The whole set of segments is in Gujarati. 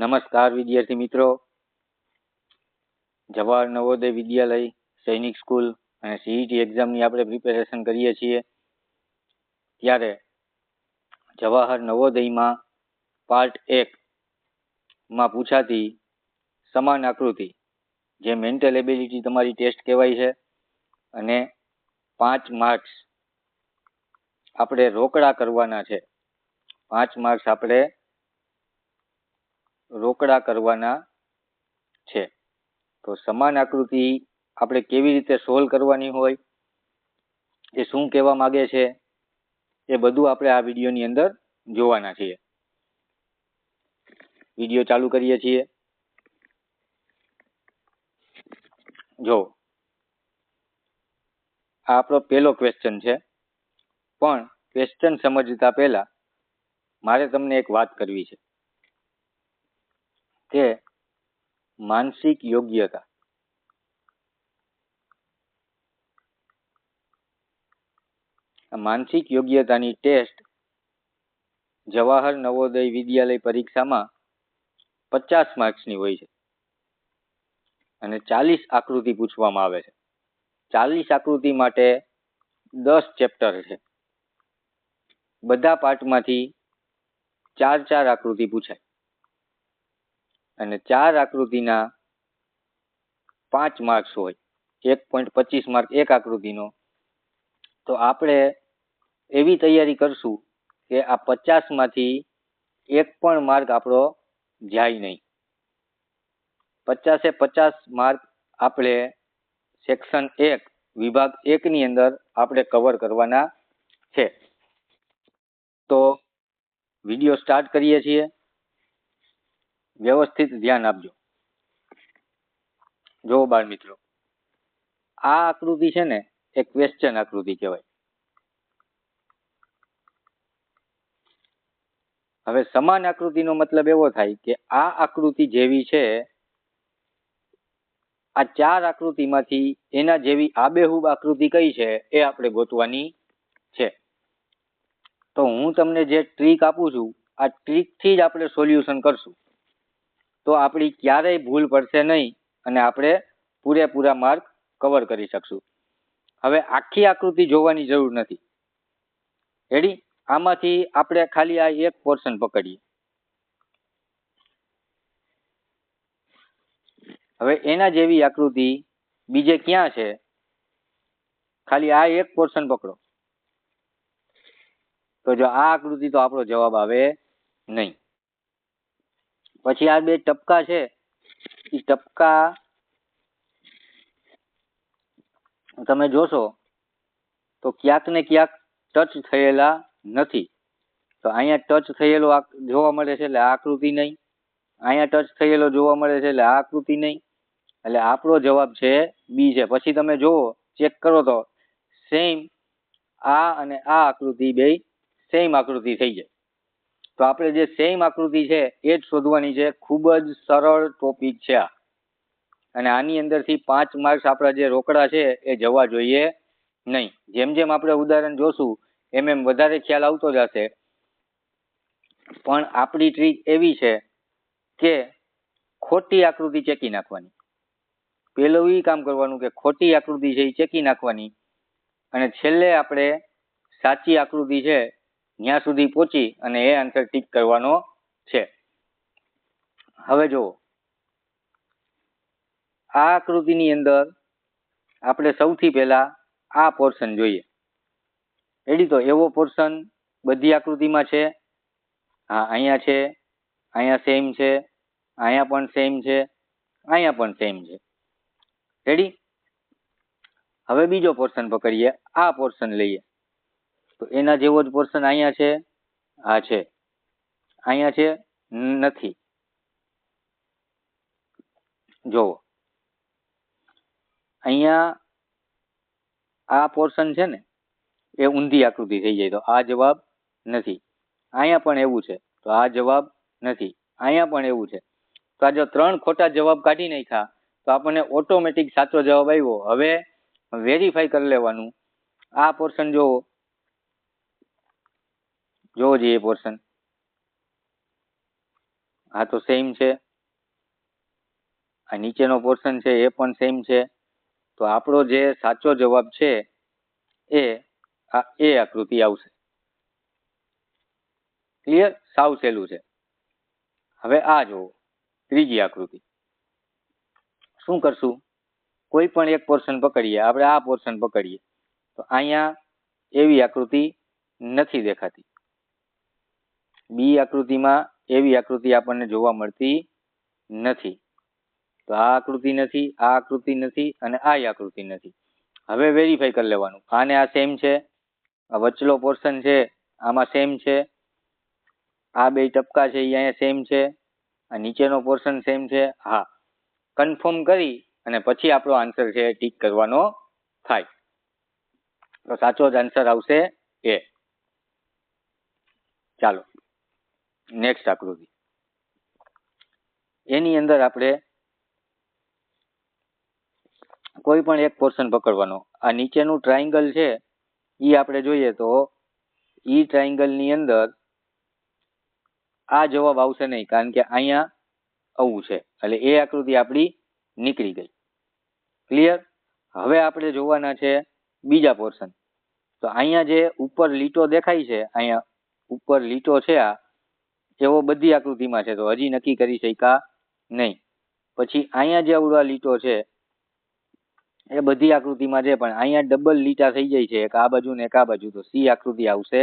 નમસ્કાર વિદ્યાર્થી મિત્રો. જવાહર નવોદય વિદ્યાલય સૈનિક સ્કૂલ અને સીઈટી એક્ઝામની આપણે પ્રિપેરેશન કરીએ છીએ. ત્યારે જવાહર નવોદયમાં પાર્ટ એકમાં પૂછાતી સમાન આકૃતિ, જે મેન્ટલ એબિલિટી તમારી ટેસ્ટ કહેવાય છે, અને પાંચ માર્ક્સ આપણે રોકડા કરવાના છે. પાંચ માર્ક્સ આપણે રોકડા કરવાના છે. તો સમાન આકૃતિ આપણે કેવી રીતે સોલ્વ કરવાની હોય એ શું કહેવા માગે છે એ બધું આપણે આ વિડીયોની અંદર જોવાના છીએ. વીડિયો ચાલુ કરીએ છીએ. જો, આ આપણો પહેલો ક્વેશ્ચન છે. પણ ક્વેશ્ચન સમજતા પહેલા મારે તમને એક વાત કરવી છે. કે માનસિક યોગ્યતા માનસિક યોગ્યતાની ટેસ્ટ જવાહર નવોદય વિદ્યાલય પરીક્ષામાં પચાસ માર્ક્સની હોય છે અને ચાલીસ આકૃતિ પૂછવામાં આવે છે. ચાલીસ આકૃતિ માટે દસ ચેપ્ટર છે. બધા પાઠમાંથી ચાર ચાર આકૃતિ પૂછાય. અને ચાર આકૃતિના પાંચ માર્ક્સ હોય, એક પોઈન્ટ પચીસ માર્ક એક આકૃતિનો. તો આપણે એવી તૈયારી કરશું કે આ પચાસમાંથી એક પણ માર્ક આપણો જાય નહીં. પચાસે પચાસ માર્ક આપણે સેક્શન એક, વિભાગ એકની અંદર આપણે કવર કરવાના છે. તો વીડિયો સ્ટાર્ટ કરીએ છીએ. વ્યવસ્થિત ધ્યાન આપજો. જો બાળ મિત્રો આ આકૃતિ છે ને એ ક્વેશ્ચન આકૃતિ કહેવાય. હવે સમાન આકૃતિનો મતલબ એવો થાય કે આ આકૃતિ જેવી છે, આ ચાર આકૃતિમાંથી એના જેવી આબેહૂબ આકૃતિ કઈ છે એ આપણે ગોતવાની છે. તો હું તમને જે ટ્રીક આપું છું, આ ટ્રીકથી જ આપણે સોલ્યુશન કરશું. તો આપણી ક્યારેય ભૂલ પડશે નહીં અને આપણે પૂરેપૂરા માર્ક કવર કરી શકશું. હવે આખી આકૃતિ જોવાની જરૂર નથી. રેડી આમાંથી આપણે ખાલી આ એક પોર્શન પકડીએ. હવે એના જેવી આકૃતિ બીજે ક્યાં છે? ખાલી આ એક પોર્શન પકડો. તો જો આ આકૃતિ તો આપણો જવાબ આવે નહીં. પછી આ બે ટપકા છે. એ ટપકા તમે જોશો તો ક્યાંક ને ક્યાંક ટચ થયેલા નથી. તો અહીંયા ટચ થયેલો જોવા મળે છે એટલે આ આકૃતિ નહીં. અહીંયા ટચ થયેલો જોવા મળે છે એટલે આ આકૃતિ નહીં. એટલે આપણો જવાબ છે બી છે. પછી તમે જુઓ ચેક કરો તો સેમ આ અને આ આકૃતિ બે સેમ આકૃતિ થઈ જાય. તો આપણે જે સેમ આકૃતિ છે, એ જ શોધવાની છે. ખૂબ જ સરળ ટોપિક છે આ. અને આની અંદરથી પાંચ માર્ક્સ આપણા જે રોકડા છે, એ જવા જોઈએ નહીં. જેમ જેમ આપણે ઉદાહરણ જોશું, એમ એમ વધારે ખ્યાલ આવતો જશે. પણ આપણી ટ્રીક એવી છે કે ખોટી આકૃતિ ચેકી નાખવાની. પેલું એ કામ કરવાનું કે ખોટી આકૃતિ છે એ ચેકી નાખવાની. અને છેલ્લે આપણે સાચી આકૃતિ છે ત્યાં સુધી પહોંચી અને એ આન્સર ટીક કરવાનો છે. હવે જુઓ. આ આકૃતિની અંદર આપણે સૌથી પહેલા આ પોર્શન જોઈએ. રેડી તો? એવો પોર્શન બધી આકૃતિમાં છે. હા, અહીંયા છે, અહીંયા સેમ છે, અહીંયા પણ સેમ છે, અહીંયા પણ સેમ છે. રેડી હવે બીજો પોર્શન પકડીએ. આ પોર્શન લઈએ. તો એના જેવો જ પોર્શન અહીંયા છે, આ છે. અહીંયા છે નથી. જુઓ અહીંયા આ પોર્શન છે ને, એ ઊંધી આકૃતિ થઈ જાય તો આ જવાબ નથી. અહીંયા પણ એવું છે, તો આ જવાબ નથી. અહીંયા પણ એવું છે. તો આ જો ત્રણ ખોટા જવાબ કાઢી નાખ્યા, તો આપણને ઓટોમેટિક સાચો જવાબ આવ્યો. હવે વેરીફાઈ કરી લેવાનું. આ પોર્શન જોવો. જોવો જોઈએ પોર્શન આ તો સેમ છે. આ નીચેનો પોર્શન છે, એ પણ સેમ છે. તો આપણો જે સાચો જવાબ છે, એ આ એ આકૃતિ આવશે. ક્લિયર સાવ સહેલું છે. હવે આ જુઓ, ત્રીજી આકૃતિ. શું કરશું? કોઈ પણ એક પોર્શન પકડીએ, આપણે આ પોર્શન પકડીએ, તો અહીંયા એવી આકૃતિ નથી દેખાતી. બી આકૃતિમાં એવી આકૃતિ આપણને જોવા મળતી નથી. તો આ આકૃતિ નથી, આ આકૃતિ નથી અને આ આકૃતિ નથી. હવે વેરીફાઈ કરી લેવાનું. આને આ સેમ છે, આ વચલો પોર્શન છે, આમાં સેમ છે, આ બે ટપકા છે અહીંયા સેમ છે, આ નીચેનો પોર્શન સેમ છે, હા. કન્ફર્મ કરી અને પછી આપણો આન્સર છે ટીક કરવાનો થાય. તો સાચો જ આન્સર આવશે એ. ચાલો. નેક્સ્ટ આકૃતિ. એની અંદર આપણે કોઈ પણ એક પોર્શન પકડવાનો. આ નીચેનું ટ્રાયંગલ છે એ આપણે જોઈએ તો એ ટ્રાયંગલની અંદર આ જવાબ આવશે નહીં, કારણ કે અહીંયા આવું છે. એટલે એ આકૃતિ આપણી નીકળી ગઈ. ક્લિયર હવે આપણે જોવાના છે બીજા પોર્શન તો અહીંયા જે ઉપર લીટો દેખાય છે, અહીંયા ઉપર લીટો છે આ એવો બધી આકૃતિમાં છે, તો હજી નક્કી કરી શક્યા નહીં. પછી અહીંયા જે અવળા લીટો છે, એ બધી આકૃતિમાં છે, પણ અહીંયા ડબલ લીટા થઈ જાય છે, એક આ બાજુ ને એક આ બાજુ, તો સી આકૃતિ આવશે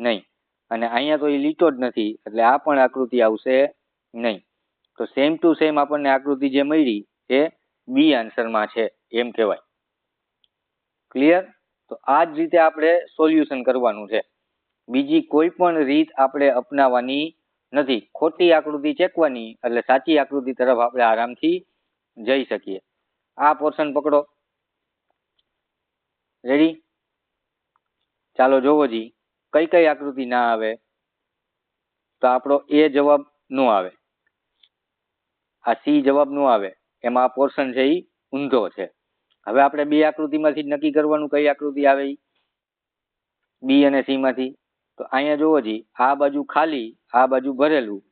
નહીં. અને અહીંયા તો એ લીટો જ નથી, એટલે આ પણ આકૃતિ આવશે નહીં. તો સેમ ટુ સેમ આપણને આકૃતિ જે મળી, એ બી આન્સરમાં છે, એમ કહેવાય. ક્લિયર તો આ જ રીતે આપણે સોલ્યુશન કરવાનું છે. બીજી કોઈ પણ રીત આપણે અપનાવવાની નથી. ખોટી આકૃતિ ચેકવાની એટલે સાચી આકૃતિ તરફ આપણે આરામથી જઈ શકીએ. આ પોર્શન પકડો. રેડી ચાલો જોવો જી. કઈ કઈ આકૃતિ ના આવે? તો આપણો એ જવાબ નો આવે. આ સી જવાબ નો આવે. એમાં આ પોર્શન છે એ ઊંધો છે. હવે આપણે બે આકૃતિમાંથી નક્કી કરવાનું કઈ આકૃતિ આવે બી અને સી માંથી. તો અહીંયા જુઓ જી, આ બાજુ ખાલી, આ બાજુ ભરેલું.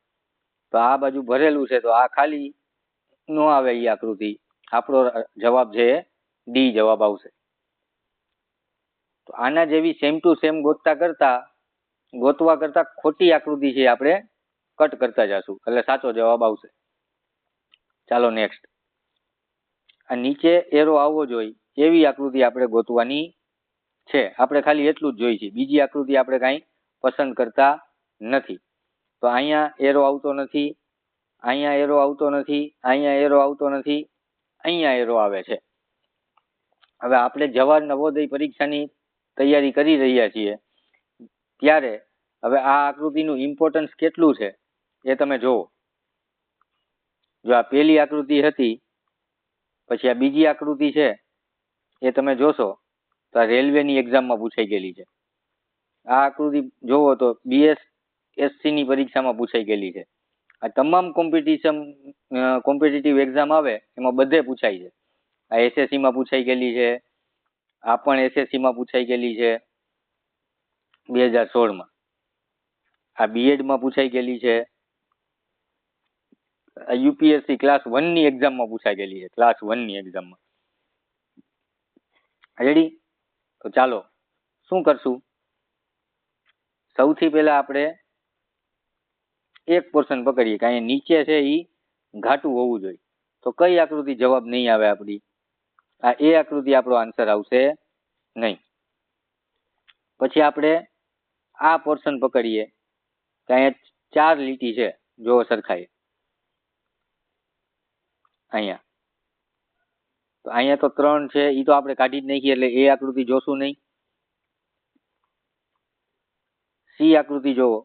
તો આ બાજુ ભરેલું છે તો આ ખાલી નો આવે એ આકૃતિ. આપણો જવાબ છે ડી જવાબ આવશે. તો આના જેવી સેમ ટુ સેમ ગોતતા કરતા, ગોતવા કરતા ખોટી આકૃતિ છે આપણે કટ કરતા જશું. એટલે સાચો જવાબ આવશે. ચાલો નેક્સ્ટ આ નીચે એરો આવવો જોઈએ. એવી આકૃતિ આપણે ગોતવાની છે. આપણે ખાલી એટલું જ જોઈ છે. બીજી આકૃતિ આપણે કાંઈ પસંદ કરતા નથી. તો અહીંયા એરો આવતો નથી, અહીંયા એરો આવતો નથી, અહીંયા એરો આવતો નથી, અહીંયા એરો આવે છે. હવે આપણે જવાહર નવોદય પરીક્ષાની તૈયારી કરી રહ્યા છીએ. ત્યારે હવે આ આકૃતિનું ઇમ્પોર્ટન્સ કેટલું છે એ તમે જુઓ. જો આ પહેલી આકૃતિ હતી, પછી આ બીજી આકૃતિ છે, એ તમે જોશો, તો આ રેલવેની એક્ઝામમાં પૂછાઈ ગયેલી છે. આ આકૃતિ જોવો તો બીએસ એસસીની પરીક્ષામાં પૂછાઈ ગયેલી છે. આ તમામ કોમ્પિટિશન કોમ્પિટિટિવ એક્ઝામ આવે, એમાં બધે પૂછાય છે. આ એસએસસીમાં પૂછાઈ ગયેલી છે, આ પણ એસએસસીમાં પૂછાઈ ગયેલી છે બે હજાર સોળમાં આ બીએડમાં પૂછાઈ ગયેલી છે યુપીએસસી ક્લાસ વનની એક્ઝામમાં પૂછાઈ ગયેલી છે ક્લાસ વનની એક્ઝામમાં રેડી તો ચાલો, શું કરશું? સૌથી પહેલાં આપણે એક પોર્શન પકડીએ કે અહીંયા નીચે છે એ ઘાટું હોવું જોઈએ. તો કઈ આકૃતિ જવાબ નહીં આવે આપણી? આ એ આકૃતિ આપણો આન્સર આવશે નહીં. પછી આપણે આ પોર્શન પકડીએ કે અહીંયા ચાર લીટી છે જો સરખાઈ અહીંયા. તો અહીંયા તો ત્રણ છે એ તો આપણે કાઢી જ નાખીએ, એટલે એ આકૃતિ જોશું નહીં. સી આકૃતિ જોવો.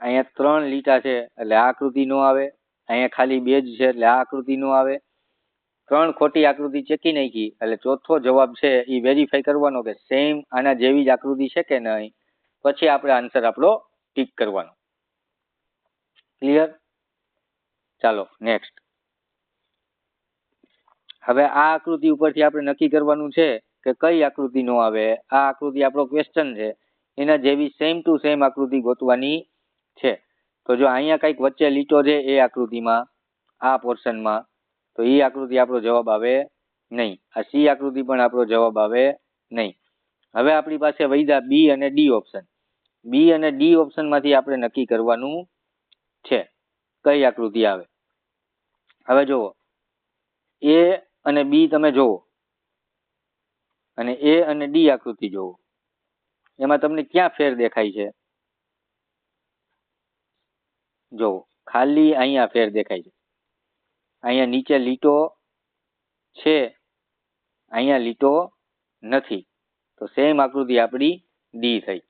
અહીંયા ત્રણ લીટા છે એટલે આ આકૃતિ નો આવે, અહીંયા ખાલી બે જ છે એટલે આ આકૃતિ નો આવે. ત્રણ ખોટી આકૃતિ ચેકી નાખી, એટલે ચોથો જવાબ છે એ વેરીફાઈ કરવાનો કે સેમ આના જેવી જ આકૃતિ છે કે નહીં? પછી આપણે આન્સર આપણો ટીક કરવાનો. ક્લિયર ચાલો નેક્સ્ટ હવે આ આકૃતિ ઉપરથી આપણે નક્કી કરવાનું છે કે કઈ આકૃતિ નો આવે? આ આકૃતિ આપણો ક્વેશ્ચન છે. એના જેવી સેમ ટુ સેમ આકૃતિ ગોતવાની છે. તો જો અહીંયા કંઈક વચ્ચે લીટો છે એ આકૃતિમાં, આ પોર્શનમાં, તો એ આકૃતિ આપણો જવાબ આવે નહીં. આ સી આકૃતિ પણ આપણો જવાબ આવે નહીં. હવે આપણી પાસે વૈધા બી અને ડી ઓપ્શન. બી અને ડી ઓપ્શનમાંથી આપણે નક્કી કરવાનું છે. કઈ આકૃતિ આવે? હવે જુઓ. એ અને બી તમે જુઓ. અને એ અને ડી આકૃતિ જુઓ. એમાં તમને ક્યાં ફેર દેખાય છે? જુઓ ખાલી અહીંયા ફેર દેખાય છે. અહીંયા નીચે લીટો છે, અહીંયા લીટો નથી. તો સેમ આકૃતિ આપણી ડી થઈ.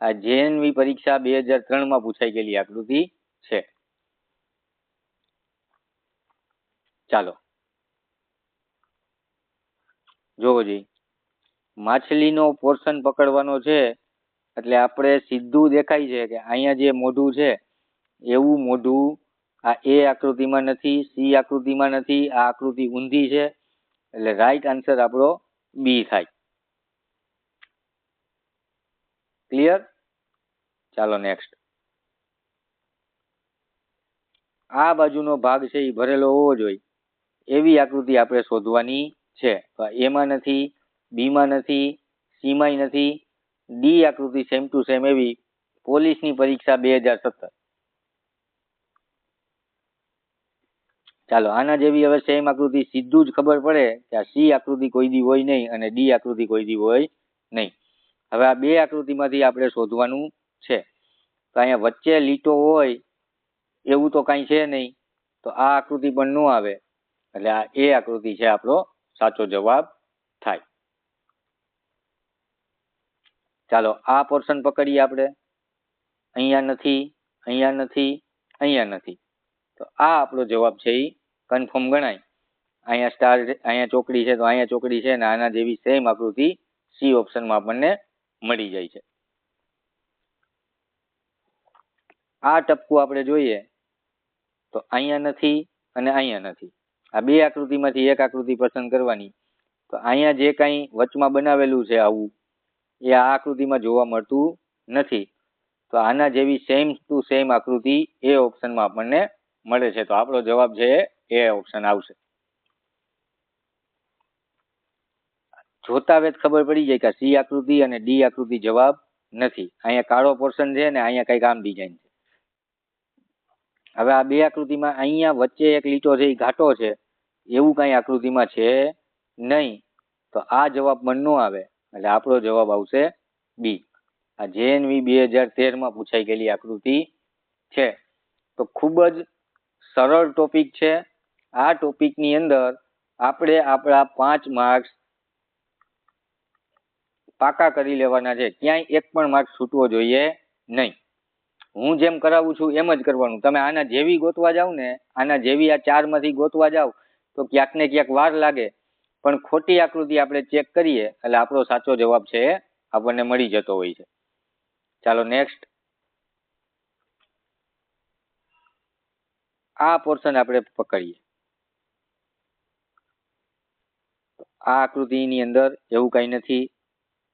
આ જેએનવી પરીક્ષા બે હજાર ત્રણમાં પૂછાઈ ગયેલી આકૃતિ છે. ચાલો. જોવો જી. માછલીનો પોર્શન પકડવાનો છે. એટલે આપણે સીધું દેખાય છે કે અહીંયા જે મોઢું છે, એવું મોઢું આ એ આકૃતિમાં નથી, સી આકૃતિમાં નથી, આ આકૃતિ ઊંધી છે. એટલે રાઈટ આન્સર આપણો બી થાય. ક્લિયર ચાલો નેક્સ્ટ આ બાજુનો ભાગ છે એ ભરેલો હોવો જોઈએ. એવી આકૃતિ આપણે શોધવાની છે. એમાં નથી બીમાં નથી, સીમાંય નથી. ડી આકૃતિ સેમ ટુ સેમ એવી પોલીસની પરીક્ષા બે હજાર સત્તર. ચાલો, આના જેવી હવે સેમ આકૃતિ સીધું જ ખબર પડે કે આ સી આકૃતિ કોઈ દી હોય નહીં અને ડી આકૃતિ કોઈ દી હોય નહીં. હવે આ બે આકૃતિમાંથી આપણે શોધવાનું છે. તો અહીંયા વચ્ચે લીટો હોય એવું તો કાંઈ છે નહીં, તો આ આકૃતિ પણ ન આવે. એટલે આ એ આકૃતિ છે આપણો સાચો જવાબ થાય. ચાલો આ પોર્શન પકડીએ આપણે. અહીંયા નથી અહીંયા નથી અહીંયા નથી. તો આ આપણો જવાબ છે એ કન્ફર્મ ગણાય. અહીંયા સ્ટાર અહીંયા ચોકડી છે, તો અહીંયા ચોકડી છે ને આના જેવી સેમ આકૃતિ સી ઓપ્શનમાં આપણને મળી જાય છે. આ ટપકું આપણે જોઈએ. તો અહીંયા નથી અને અહીંયા નથી. આ બે આકૃતિમાંથી એક આકૃતિ પસંદ કરવાની. તો અહીંયા જે કાંઈ વચમાં બનાવેલું છે આવું એ આ આકૃતિમાં જોવા મળતું નથી. તો આના જેવી સેમ ટુ સેમ આકૃતિ એ ઓપ્શનમાં આપણને મળે છે. તો આપણો જવાબ છે એ ઓપ્શન આવશે. જોતા વેત ખબર પડી જાય કે સી આકૃતિ અને ડી આકૃતિ જવાબ નથી. અહીંયા કાળો પોર્શન છે ને અહીંયા કંઈક આમ ડિઝાઇન છે. હવે આ બે આકૃતિમાં અહીંયા વચ્ચે એક લીટો છે, એ ઘાટો છે. એવું કાંઈ આકૃતિમાં છે નહીં. તો આ જવાબ મન ન આવે. એટલે આપણો જવાબ આવશે બી. આ જેએનવી બે હજાર તેરમાં પૂછાઈ ગયેલી આકૃતિ છે. તો ખૂબ જ સરળ ટોપિક છે. આ ટોપિકની અંદર આપણે આપણા પાંચ માર્ક્સ પાકા કરી લેવાના છે. ક્યાંય એક પણ માર્ક્સ છૂટવો જોઈએ નહીં. હું જેમ કરાવું છું એમ જ કરવાનું. તમે આના જેવી ગોતવા જાવ ને, આના જેવી આ ચારમાંથી ગોતવા જાવ, તો ક્યાંક ને ક્યાંક વાર લાગે. પણ ખોટી આકૃતિ આપણે ચેક કરીએ, એટલે આપણો સાચો જવાબ છે, આપણને મળી જતો હોય છે. ચાલો નેક્સ્ટ આ પોર્શન આપણે પકડીએ. આ આકૃતિની અંદર એવું કંઈ નથી,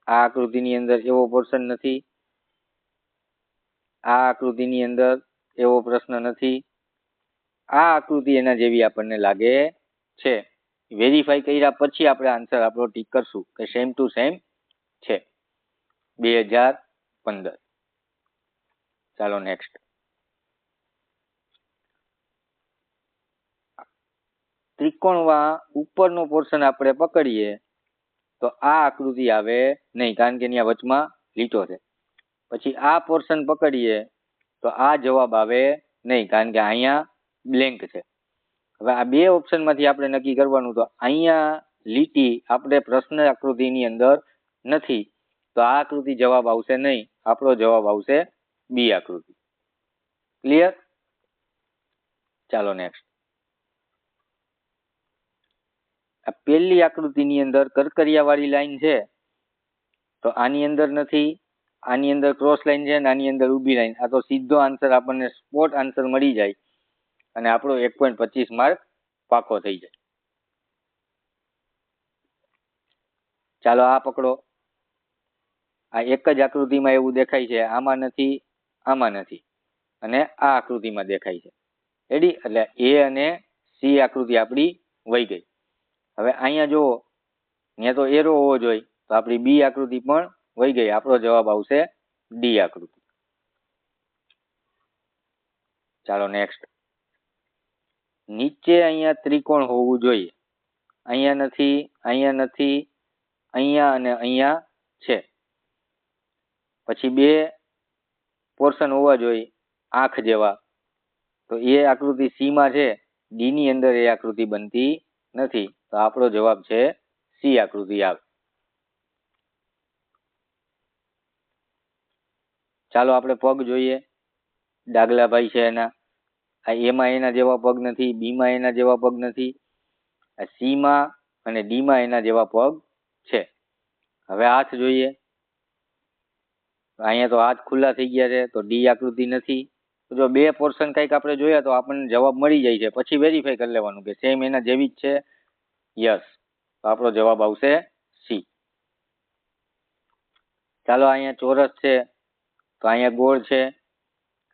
આ આકૃતિની અંદર એવો પોર્શન નથી, આ આકૃતિની અંદર એવો પ્રશ્ન નથી, આ આકૃતિ એના જેવી આપણને લાગે છે. વેરીફાઈ કર્યા પછી આપણે આન્સર આપણો ટીક કરશું કે સેમ ટુ સેમ છે. બે હજાર પંદર. ચાલો નેક્સ્ટ ત્રિકોણમાં ઉપરનો પોર્શન આપણે પકડીએ તો આ આકૃતિ આવે નહીં, કારણ કે ત્યાં વચમાં લીટો છે. પછી આ પોર્શન પકડીએ તો આ જવાબ આવે નહીં, કારણ કે અહીંયા બ્લેન્ક છે. હવે આ બે ઓપ્શનમાંથી આપણે નક્કી કરવાનું તો અહીંયા લીટી આપણે પ્રશ્ન આકૃતિની અંદર નથી. તો આ આકૃતિ જવાબ આવશે નહીં. આપણો જવાબ આવશે બી આકૃતિ. ક્લિયર ચાલો નેક્સ્ટ આ પહેલી આકૃતિની અંદર કરકરિયાવાળી લાઈન છે. તો આની અંદર નથી. આની અંદર ક્રોસ લાઈન છે અને આની અંદર ઊભી લાઈન. આ તો સીધો આન્સર આપણને સ્પોટ આન્સર મળી જાય. અને આપણો એક પોઈન્ટ પચીસ માર્ક પાકો થઈ જાય. ચાલો આ પકડો. આ એક જ આકૃતિમાં એવું દેખાય છે, આમાં નથી આમાં નથી. અને આ આકૃતિમાં દેખાય છે. રેડી એટલે એ અને સી આકૃતિ આપણી વહી ગઈ. હવે અહીંયા જુઓ ત્યાં તો એરો હોવો જોઈએ, તો આપણી બી આકૃતિ પણ વહી ગઈ. આપણો જવાબ આવશે ડી આકૃતિ. ચાલો નેક્સ્ટ નીચે અહીંયા ત્રિકોણ હોવું જોઈએ. અહીંયા નથી અહીંયા નથી, અહીંયા અને અહીંયા છે. પછી બે પોર્શન હોવા જોઈએ, આંખ જેવા. તો એ આકૃતિ સી માં છે ડી ની અંદર એ આકૃતિ બનતી નથી. તો આપણો જવાબ છે સી આકૃતિ આવે ચાલો આપણે પગ જોઈએ. ડાગલા ભાઈ છે એના. આ એમાં એના જેવા પગ નથી બીમાં એના જેવા પગ નથી, આ સીમાં અને ડીમાં એના જેવા પગ છે. હવે હાથ જોઈએ. અહીંયા તો હાથ ખુલ્લા થઈ ગયા છે, તો ડી આકૃતિ નથી. તો જો બે પોર્શન કંઈક આપણે જોયા તો આપણને જવાબ મળી જાય છે. પછી વેરીફાઈ કરી લેવાનું કે સેમ એના જેવી જ છે? યસ તો આપણો જવાબ આવશે સી ચાલો, અહીંયા ચોરસ છે, તો અહીંયા ગોળ છે.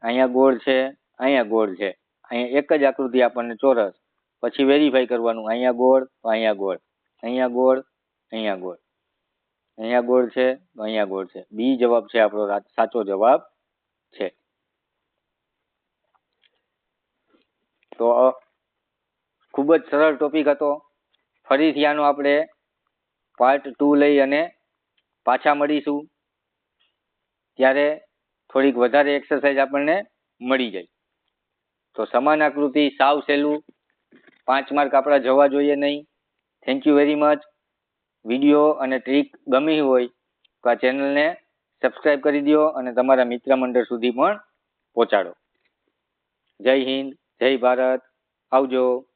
અહીંયા ગોળ છે. અહીંયા ગોળ છે. અહીંયા એક જ આકૃતિ આપણને ચોરસ. પછી વેરીફાઈ કરવાનું, અહીંયા ગોળ, તો અહીંયા ગોળ. અહીંયા ગોળ અહીંયા ગોળ. અહીંયા ગોળ છે, તો અહીંયા ગોળ છે. બી જવાબ છે આપણો સાચો જવાબ છે. તો ખૂબ જ સરળ ટોપિક હતો. ફરીથી આનો આપણે પાર્ટ ટુ લઈ અને પાછા મળીશું. ત્યારે થોડીક વધારે એક્સરસાઇઝ આપણને મળી જાય. તો સમાન આકૃતિ સાવ સહેલું. પાંચ માર્ક આપણા જવા જોઈએ નહીં. Thank you very much video અને ટ્રીક ગમી હોય તો આ ચેનલને સબસ્ક્રાઈબ કરી દો અને તમારા મિત્ર મંડળ સુધી પણ પહોંચાડો. જય હિન્દ, જય ભારત. આવજો.